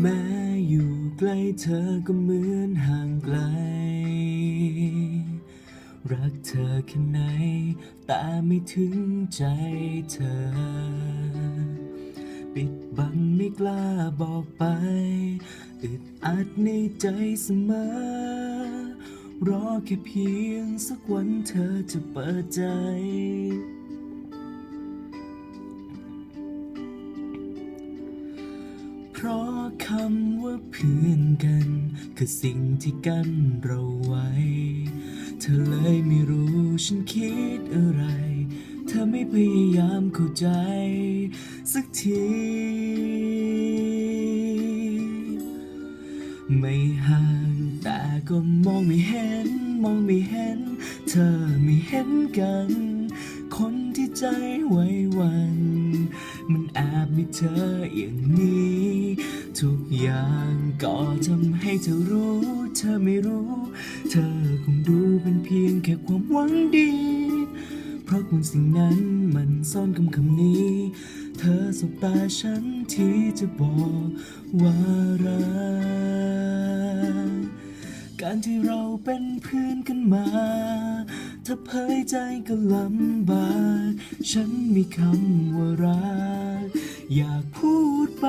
แม้อยู่ใกล้เธอก็เหมือนห่างไกล รักเธอแค่ไหน แต่ไม่ถึงใจเธอ ปิดบังไม่กล้าบอกไป อึดอัดในใจเสมอ รอแค่เพียงสักวันเธอจะเปิดใจ ราะคำว่าเพื่อนกัน คือสิ่งที่กั้นเราไว้ เธอเลยไม่รู้ฉันคิดอะไร เธอไม่พยายามเข้าใจ สักที ไม่ห่างแต่ก็มองไม่เห็น มองไม่เห็น เธอไม่เห็นกัน คนที่ใจไว้วัน มันแอบมีเธออย่างนี้ ทุกอย่างก็ทำให้เธอรู้ เธอไม่รู้ เธอคงดูเป็นเพียงแค่ความหวังดี เพราะบนสิ่งนั้นมันซ่อนคำคำนี้ เธอสบตาฉันที่จะบอกว่ารักการที่เราเป็นเพื่อนกันมา ถ้าเผยใจก็ลำบาก ฉันมีคำว่ารัก อยากพูดไป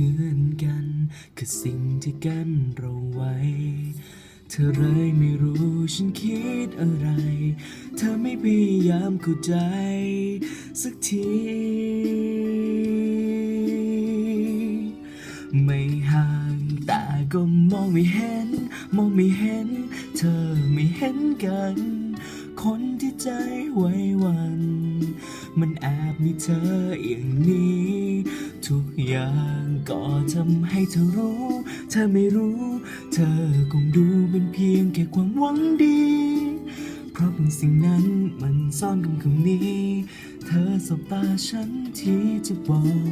พื่อนกัน คือสิ่งที่กั้นเราไว้ เธอเลยไม่รู้ฉันคิดอะไร เธอไม่พยายามเข้าใจ สักที ไม่ห่างแต่ก็มองไม่เห็น มองไม่เห็น เธอไม่เห็นกัน คนที่ใจไว้วัน มันแอบมีเธออย่างนี้ ทุกอย่างก็ทำให้เธอรู้ เธอไม่รู้ เธอคงดูเป็นเพียงแค่ความหวังดี เพราะบางสิ่งนั้นมันซ่อนคำคำนี้ เธอสบตาฉันที่จะบอก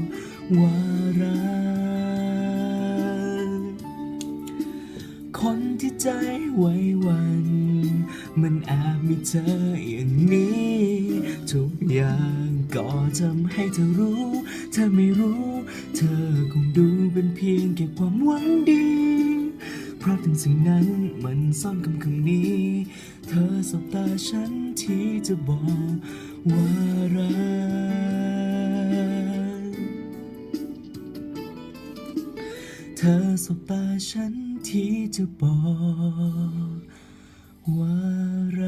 ว่ารักคนที่ใจไว้วัน มันแอบมีเธออย่างนี้ อย่างก็ทำให้เธอรู้ เธอไม่รู้ เธอคงดูเป็นเพียงแค่ความหวังดี เพราะถึงสิ่งนั้นมันซ่อนคำคำนี้ เธอสบตาฉันที่จะบอกว่ารัก เธอสบตาฉันที่จะบอกว่ารัก